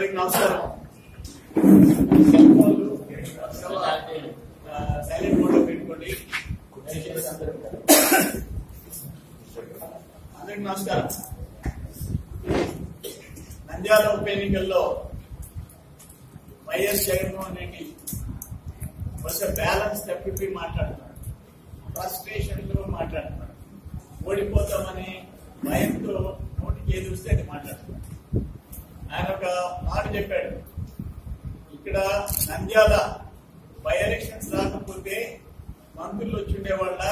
అందరికి నమస్కారం. Silent mode పెట్టుకోండి. అందరూ అందరికి నమస్కారం. నంద్యాల ఉప ఎన్నికల్లో వైఎస్ జగన్మోహన్ రెడ్డి కొంచెం బ్యాలెన్స్ తప్పిపోయి మాట్లాడుతున్నాడు. ఫ్రస్ట్రేషన్తో మాట్లాడుతున్నాడు. ఓడిపోతామని భయంతో నోటికి ఏది వస్తే అది మాట్లాడుతున్నాడు. ఆయన ఒక మాట చెప్పాడు. ఇక్కడ నంద్యాల బై ఎలక్షన్స్ రాకపోతే మంత్రులు వచ్చి వాళ్ళ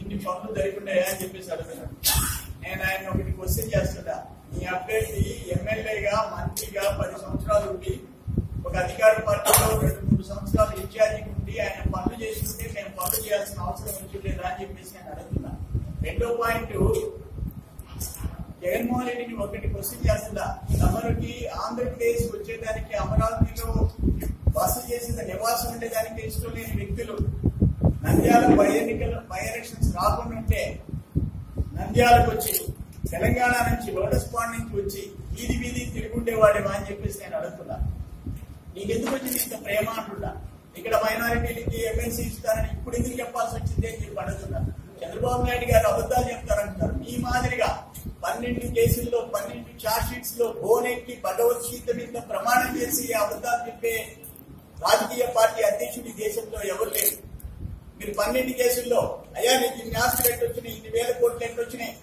ఇన్ని పనులు జరుగుంటాయా అని చెప్పేసి అడుగుతున్నాడు నేను ఆయన ఒకటి క్వశ్చన్ చేస్తున్నా. మీ అభ్యర్థి ఎమ్మెల్యేగా మంత్రిగా పది సంవత్సరాలు ఉండి ఒక అధికార పార్టీలో రెండు మూడు సంవత్సరాలు ఇన్ఛార్జి ఉండి ఆయన పనులు చేస్తుంటే నేను పనులు చేయాల్సిన అవసరం వచ్చిందా అని చెప్పేసి నేను అడుగుతున్నా. రెండో పాయింట్ జగన్మోహన్ రెడ్డిని ఒకటి క్వశ్చన్ చేస్తుందా? తమరికి ఆంధ్రప్రదేశ్ వచ్చేదానికి అమరావతిలో బస చేసిన నివాసం ఉండేదానికి ఇష్టం లేని వ్యక్తులు నంద్యాల బై ఎన్నికల బై ఎలక్షన్స్ రాకుండా ఉంటే నంద్యాలకు వచ్చి తెలంగాణ నుంచి లోటస్ పాండ్ నుంచి వచ్చి వీధి వీధి తిరుగుండేవాడేమా అని చెప్పేసి నేను అడుగుతున్నా. నీకెందుకు వచ్చింది ఇంత ప్రేమ అంటున్నా? ఇక్కడ మైనారిటీలకి ఎమ్మెల్సీ ఇస్తారని ఇప్పుడు ఎందుకు చెప్పాల్సి వచ్చింది అని చెప్పి అడుగుతున్నా. చంద్రబాబు నాయుడు గారు అబద్ధాలు చెప్తారంటున్నారు. ఈ మాదిరిగా పన్నెండు కేసుల్లో పన్నెండు చార్జ్ షీట్స్లో బోనెక్కి భగవద్గీత మీద ప్రమాణం చేసి అబద్ధాలు చెప్పే రాజకీయ పార్టీ అధ్యక్షుడి దేశంలో ఎవరు లేరు? మీరు పన్నెండు కేసుల్లో అయ్యా నీకు ఇన్ని ఆస్తులు ఎట్టొచ్చినాయి ఇన్ని వేల కోట్లు ఎట్టొచ్చినాయి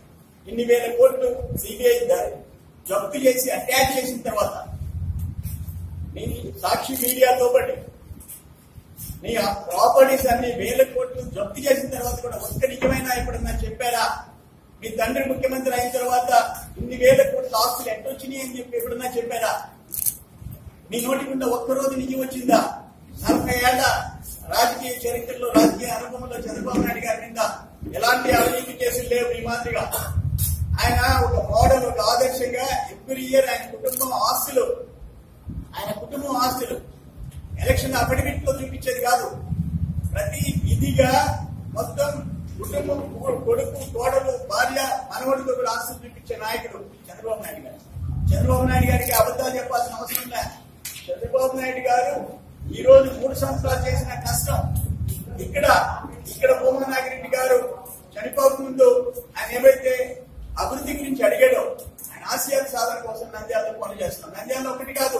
ఇన్ని వేల కోట్లు సిబిఐ జప్తు చేసి అటాచ్ చేసిన తర్వాత నీ సాక్షి మీడియాతో పాటు నీ ప్రాపర్టీస్ అన్ని వేల కోట్లు జప్తు చేసిన తర్వాత కూడా ఒక్క నిజమైనా ఇప్పుడు చెప్పారా? మీ తండ్రి ముఖ్యమంత్రి అయిన తర్వాత ఇన్ని వేల కోట్ల ఆస్తులు ఎట్టొచ్చినాయి అని చెప్పి ఎప్పుడన్నా చెప్పారా? మీ నోటికుండా ఒక్కరోజు నిజం వచ్చిందా? నలభై ఏళ్ళ రాజకీయ చరిత్రలో రాజకీయ అనుభవంలో చంద్రబాబు నాయుడు గారి మీద ఎలాంటి అవినీతి కేసులు లేవు ఈ మాదిరిగా. ఆయన ఒక మోడల్ ఒక ఆదర్శంగా ఎవ్రీ ఇయర్ ఆయన కుటుంబం ఆస్తులు. ఆయన కుటుంబం ఆస్తులు. ఎలక్షన్ అఫిడవిట్లో చూపించేది కాదు. ప్రతి విధిగా మొత్తం కుటుంబం కొడుకు కోడలు భార్య మనవడితో కూడా ఆస్తులు చూపించే నాయకుడు చంద్రబాబు నాయుడు గారు. చంద్రబాబు నాయుడు గారికి అబద్ధాలు చెప్పాల్సిన అవసరం లే చంద్రబాబు నాయుడు గారు ఈ రోజు మూడు సంవత్సరాలు చేసిన కష్టం. ఇక్కడ ఇక్కడ భూమనాగిరెడ్డి గారు చనిపోక ముందు ఆయన ఏమైతే అభివృద్ధి గురించి అడిగాడో ఆయన ఆశయాల సాధన కోసం నంద్యాలలో పనులు చేస్తున్నాం. నంద్యాలలో ఒకటి కాదు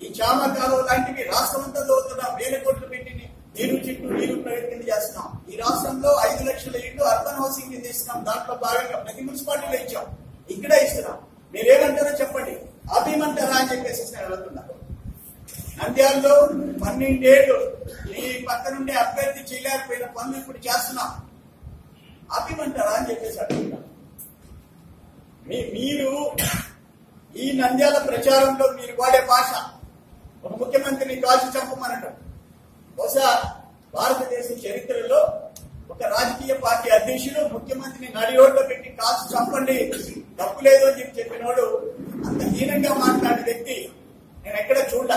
ఈ చామ కాలువ లాంటివి రాష్ట్రం అంతా దోతున్నాం వేల కోట్లు పెట్టి నీరు చుట్టూ నీరు సింగ్ తీసుకున్నాం దాంట్లో భాగంగా ప్రతి మున్సిపాలిటీలో ఇచ్చాం. ఇక్కడ ఇస్తున్నాం. మీరేమంటారో చెప్పండి. ఆపేయమంటారా అని చెప్పేసి నేను అడుగుతున్నా నంద్యాలలో పన్నెండేళ్ళు ఈ పక్క నుండి అభ్యర్థి చేయలేకపోయిన పనులు ఇప్పుడు చేస్తున్నాం. ఆపేయమంటారా అని చెప్పేసి అడుగుతున్నా మీరు ఈ నంద్యాల ప్రచారంలో మీరు వాడే భాష ఒక ముఖ్యమంత్రిని కాల్చి చంపమనడం బహుశా భారతదేశ చరిత్రలో ఒక రాజకీయ పార్టీ అధ్యక్షుడు ముఖ్యమంత్రిని నడి రోడ్లో పెట్టి కాల్చి చంపండి డబ్బు లేదు అని చెప్పి చెప్పినోడు అంత హీనంగా మాట్లాడే వ్యక్తి నేను ఎక్కడ చూడ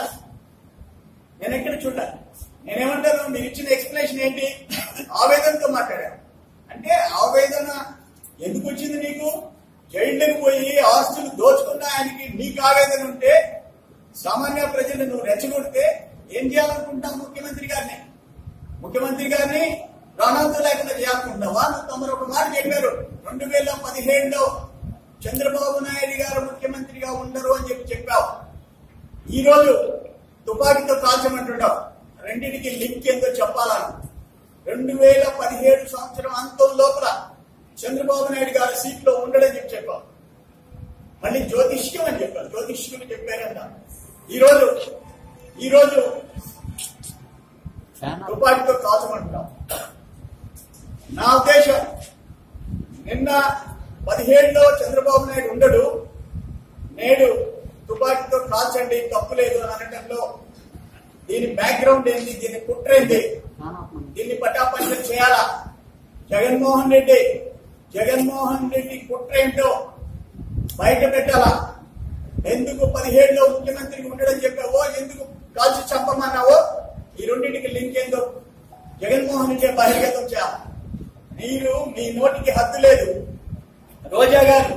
నేను ఎక్కడ చూడ నేనేమంటాను మీరు ఇచ్చిన ఎక్స్ప్లెనేషన్ ఏంటి? ఆవేదనతో మాట్లాడాను అంటే ఆవేదన ఎందుకు వచ్చింది నీకు? జైళ్ళకి పోయి ఆస్తులు దోచుకున్న ఆయనకి నీకు ఆవేదన ఉంటే సామాన్య ప్రజలు నువ్వు రెచ్చగొడితే ఏం చేయాలనుకుంటావు ముఖ్యమంత్రి గారిని? ముఖ్యమంత్రి గారిని ప్రాణాలతో లేకుండా చేయాలనుకుంటావా నువ్వు తమరు ఒక మాట చెప్పారు. రెండు వేల పదిహేడులో చంద్రబాబు నాయుడు గారు ముఖ్యమంత్రిగా ఉండరు అని చెప్పి చెప్పావు. ఈ రోజు తుపాకీతో కాల్చమంటున్నావు రెండింటికి లింక్ ఏందో చెప్పాలను. రెండు వేల పదిహేడు సంవత్సరం అంతం లోపల చంద్రబాబు నాయుడు గారి సీట్లో ఉండడని చెప్పి చెప్పావు. మళ్ళీ జ్యోతిష్యం అని చెప్పారు. జ్యోతిష్యులు చెప్పారంట. ఈ రోజు ఈ రోజు తుపాకీతో కాల్చమంటున్నాం నా ఉద్దేశం నిన్న పదిహేడులో చంద్రబాబు నాయుడు ఉండడు. నేడు తుపాకీతో కాల్చండి తప్పు లేదు అని అనడంలో దీని బ్యాక్గ్రౌండ్ ఏంది దీని కుట్ర ఏంది? దీన్ని పటాపంచం చేయాలా? జగన్మోహన్ రెడ్డి జగన్మోహన్ రెడ్డి కుట్ర ఏంటో బయట పెట్టాలా? ఎందుకు పదిహేడులో ముఖ్యమంత్రికి ఉండడం చెప్పావో ఎందుకు కాల్చి చంపమన్నావో ఈ రెండింటికి లింక్ ఏందో జగన్మోహన్ రెడ్డి బహిర్గతం చేయాలి? మీరు మీ నోటికి హద్దు లేదు. రోజా గారు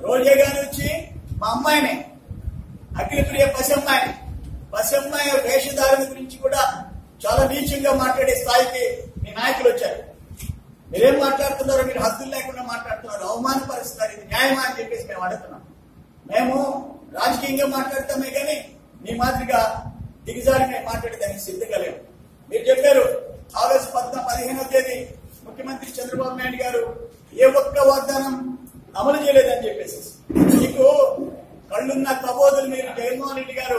రోజా గారు వచ్చి మా అమ్మాయిని అఖిలప్రియ పసమ్మాయి పసమ్మాయి వేషధారణ గురించి కూడా చాలా నీచంగా మాట్లాడే స్థాయికి మీ నాయకులు వచ్చారు. మీరేం మాట్లాడుతున్నారో మీరు హద్దులు లేకుండా మాట్లాడుతున్నారు అవమానపరుస్తున్నారు ఇది న్యాయమా అని చెప్పేసి మేము అడుగుతున్నాం. మేము రాజకీయంగా మాట్లాడతామే కానీ మీ మాదిరిగా దిగజారి మేము మాట్లాడేదానికి సిద్ధంగా లేవు మీరు చెప్పారు చంద్రబాబు నాయుడు గారు ఏ ఒక్క వాగ్దానం అమలు చేయలేదని చెప్పేసి. మీకు కళ్ళున్న కబోదులు మీరు జగన్మోహన్ రెడ్డి గారు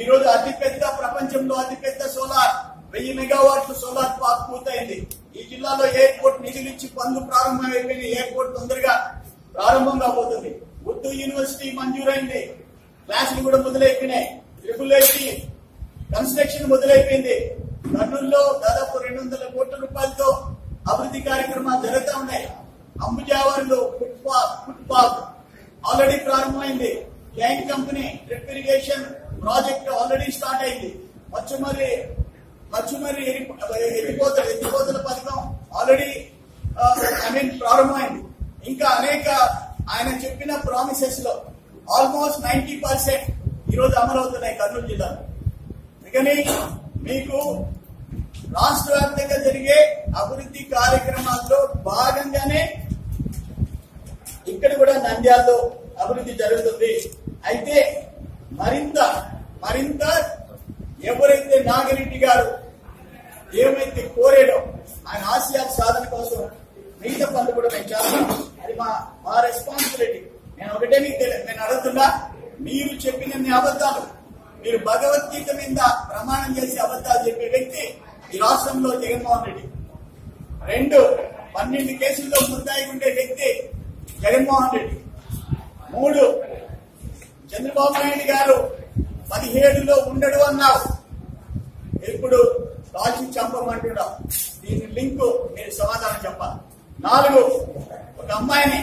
ఈ రోజు అతిపెద్ద ప్రపంచంలో అతిపెద్ద సోలార్ వెయ్యి మెగావాట్లు సోలార్ పార్క్ పూర్తయింది. ఈ జిల్లాలో ఎయిర్పోర్ట్ నిధులు ఇచ్చి పనులు ప్రారంభమైపోయిన ఎయిర్పోర్ట్ తొందరగా ప్రారంభం కాబోతుంది. ఉర్దూ యూనివర్సిటీ మంజూరైంది. క్లాసులు కూడా మొదలైపోయినాయి. ట్రిపుల్ ఐటీ కన్స్ట్రక్షన్ మొదలైపోయింది. కర్నూలులో దాదాపు రెండు వందల కోట్ల రూపాయలతో అభివృద్ధి కార్యక్రమాలు జరుగుతూ ఉన్నాయి. అంబుజావరిలో foot park foot path already ప్రారంభమైంది. Tank company drip irrigation project already start అయింది. మచ్చుమర్రి మచ్చుమర్రి ఎత్తిపోతల ఎత్తిపోతల పథకం ఆల్రెడీ ఐ మీన్ ప్రారంభమైంది. ఇంకా అనేక ఆయన చెప్పిన ప్రామిసెస్లో ఆల్మోస్ట్ నైన్టీ పర్సెంట్ ఈరోజు అమలవుతున్నాయి కర్నూలు జిల్లాలో. అందుకని మీకు రాష్ట్ర వ్యాప్తంగా జరిగే అభివృద్ధి కార్యక్రమాల్లో భాగంగానే ఇక్కడ కూడా నంద్యాలలో అభివృద్ధి జరుగుతుంది. అయితే మరింత మరింత ఎవరైతే నాగిరెడ్డి గారు ఏమైతే కోరాడో ఆయన ఆశయాల సాధన కోసం మిగతా పనులు కూడా మేము చేస్తాం. అది మా మా రెస్పాన్సిబిలిటీ నేను ఒకటే మీకు నేను అడుగుతున్నా మీరు చెప్పినన్ని అబద్ధాలు మీరు భగవద్గీత మీద ప్రమాణం చేసి అబద్ధాలు చెప్పే వ్యక్తి ఈ రాష్ట్రంలో జగన్మోహన్ రెడ్డి. రెండు పన్నెండు కేసుల్లో ముద్దాయి ఉండే వ్యక్తి జగన్మోహన్ రెడ్డి. మూడు చంద్రబాబు నాయుడు గారు పదిహేడులో ఉండడు అన్నావు. ఇప్పుడు రాజు చంపమంటున్నావు. దీని లింక్ మీరు సమాధానం చెప్పాలి. నాలుగు ఒక అమ్మాయిని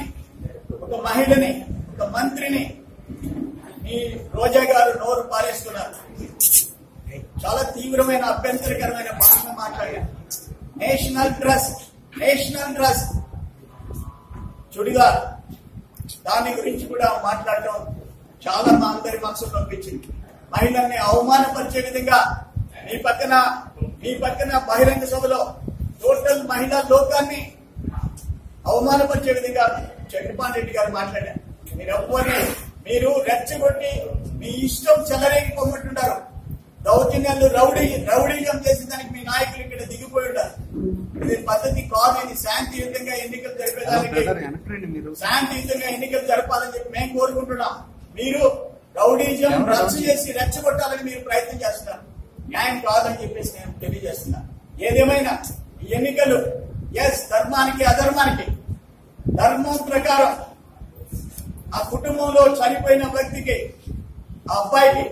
ఒక మహిళని ఒక మంత్రిని మీ రోజా గారు నోరు పారేస్తున్నారు. చాలా తీవ్రమైన అభ్యంతరకరమైన భాషను మాట్లాడారు. నేషనల్ ట్రస్ట్ నేషనల్ ట్రస్ట్ చుడిగా దాని గురించి కూడా మాట్లాడటం చాలా మా అందరి మనసులో నొప్పించింది మహిళల్ని అవమానపరిచే విధంగా మీ పక్కన మీ పక్కన బహిరంగ సభలో టోటల్ మహిళా లోకాన్ని అవమానపరిచే విధంగా చంద్రబాబు రెడ్డి గారు మాట్లాడారు. మీరు ఎవ్వరి మీరు రెచ్చగొట్టి మీ ఇష్టం చెలరేగిపోమంటున్నారు దౌర్జన్యాలు రౌడీ రౌడీజం చేసిన దానికి మీ నాయకులు ఇక్కడ దిగిపోయి ఇది పద్ధతి కాదు ఇది శాంతియుతంగా ఎన్నికలు జరిపేదానికి శాంతియుతంగా ఎన్నికలు జరపాలని చెప్పి మేము కోరుకుంటున్నాం. మీరు రౌడీజం రచ్చ చేసి రెచ్చగొట్టాలని మీరు ప్రయత్నం చేస్తున్నారు. న్యాయం కాదని చెప్పేసి నేను తెలియజేస్తున్నా. ఏదేమైనా ఈ ఎన్నికలు ఎస్ ధర్మానికి అధర్మానికి. ధర్మం ప్రకారం ఆ కుటుంబంలో చనిపోయిన వ్యక్తికి ఆ అబ్బాయికి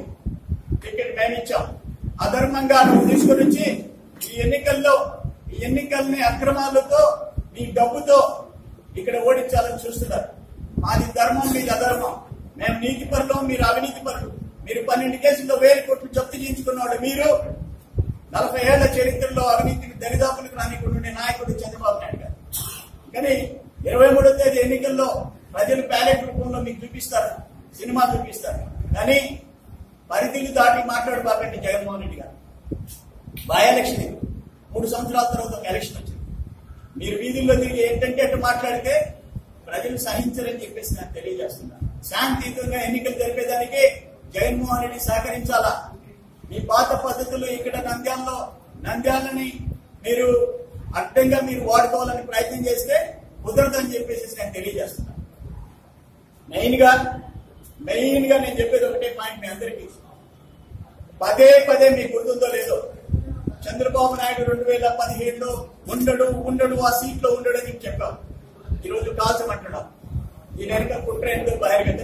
టికెట్ మేము ఇచ్చాం. అధర్మంగా నువ్వు తీసుకొని వచ్చి ఈ ఎన్నికల్లో ఈ ఎన్నికల్ని అక్రమాలతో మీ డబ్బుతో ఇక్కడ ఓడించాలని చూస్తున్నారు. మాది ధర్మం మీది అధర్మం. మేము నీతి పరులు మీరు అవినీతి పరులు మీరు పన్నెండు కేసుల్లో వేలు కోట్లు జప్తు చేయించుకున్నాడు మీరు. నలభై ఏళ్ళ చరిత్రలో అవినీతికి దరిదాపులకు రానికుండా నాయకుడు చంద్రబాబు నాయుడు గారు. కానీ ఇరవై మూడో తేదీ ఎన్నికల్లో ప్రజలు బ్యాలెట్ రూపంలో మీకు చూపిస్తారు సినిమా చూపిస్తారు. కానీ పరిధిని దాటి మాట్లాడబాకండి జగన్మోహన్ రెడ్డి గారు. బై ఎలక్షన్ ఇది. మూడు సంవత్సరాల తర్వాత ఒక ఎలక్షన్ వచ్చింది. మీరు వీధుల్లో తిరిగి ఏంటంటే అటు మాట్లాడితే ప్రజలు సహించరని చెప్పేసి నాకు తెలియజేస్తున్నా. శాంతియుతంగా ఎన్నికలు జరిపేదానికి జగన్మోహన్ రెడ్డి సహకరించాలా? మీ పాత పద్ధతులు ఇక్కడ నంద్యాలలో నంద్యాలని మీరు అడ్డంగా మీరు వాడుకోవాలని ప్రయత్నం చేస్తే కుదరదని చెప్పేసి నేను తెలియజేస్తున్నా. మెయిన్గా మెయిన్గా నేను చెప్పేది ఒకటే పాయింట్ మీ అందరికీ. పదే పదే మీకు గుర్తుందో లేదో చంద్రబాబు నాయుడు రెండు వేల పదిహేడులో ఉండడు ఉండడు ఆ సీట్లో ఉండడు అని చెప్పాం. ఈరోజు కాల్చమంటున్నాం. ఈ నెలక కుట్ర ఎందుకు బహిర్గత